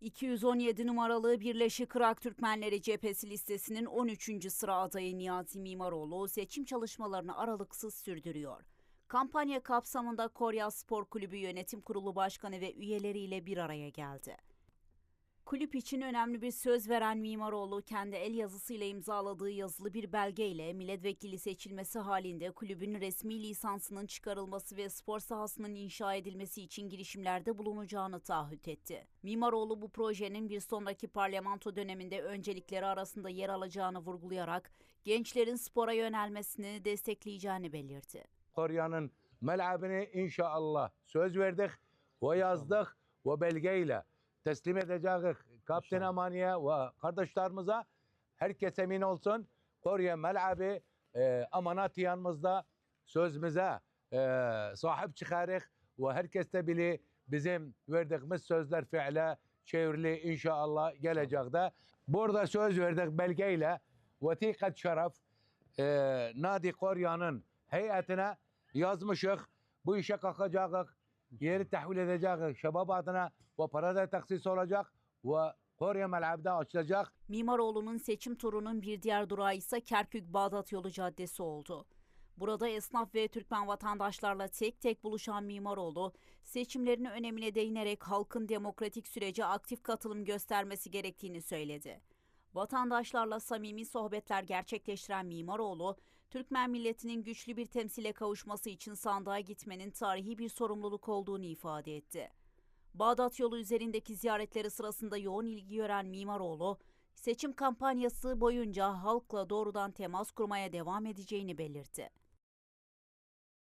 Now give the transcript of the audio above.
217 numaralı Birleşik Irak Türkmenleri Cephesi listesinin 13. sıra adayı Niyazi Mimaroğlu seçim çalışmalarını aralıksız sürdürüyor. Kampanya kapsamında Korya Spor Kulübü Yönetim Kurulu Başkanı ve üyeleriyle bir araya geldi. Kulüp için önemli bir söz veren Mimaroğlu kendi el yazısıyla imzaladığı yazılı bir belgeyle milletvekili seçilmesi halinde kulübün resmi lisansının çıkarılması ve spor sahasının inşa edilmesi için girişimlerde bulunacağını taahhüt etti. Mimaroğlu bu projenin bir sonraki parlamento döneminde öncelikleri arasında yer alacağını vurgulayarak gençlerin spora yönelmesini destekleyeceğini belirtti. Korya'nın melabını inşallah söz verdik ve yazdık ve belgeyle teslim edeceğiz Kaptan Amaniye ve kardeşlerimize. Herkes emin olsun Korya melabı e, amanat yanımızda sözümüze e, sahip çıkarık ve herkes de bili bizim verdiğimiz sözler fiile çevrili inşallah gelecekte. Burada söz verdik belgeyle vetikat şeref e, Nadi Korya'nın heyetine yazmışık. Bu işe kalkacağız. Yeri tahvil edeceğiz. Şebap adına ve para da taksis olacak ve Korya melabda açılacak. Mimaroğlu'nun seçim turunun bir diğer durağı ise Kerkük-Bağdat yolu caddesi oldu. Burada esnaf ve Türkmen vatandaşlarla tek tek buluşan Mimaroğlu, seçimlerin önemine değinerek halkın demokratik sürece aktif katılım göstermesi gerektiğini söyledi. Vatandaşlarla samimi sohbetler gerçekleştiren Mimaroğlu, Türkmen milletinin güçlü bir temsile kavuşması için sandığa gitmenin tarihi bir sorumluluk olduğunu ifade etti. Bağdat yolu üzerindeki ziyaretleri sırasında yoğun ilgi gören Mimaroğlu, seçim kampanyası boyunca halkla doğrudan temas kurmaya devam edeceğini belirtti.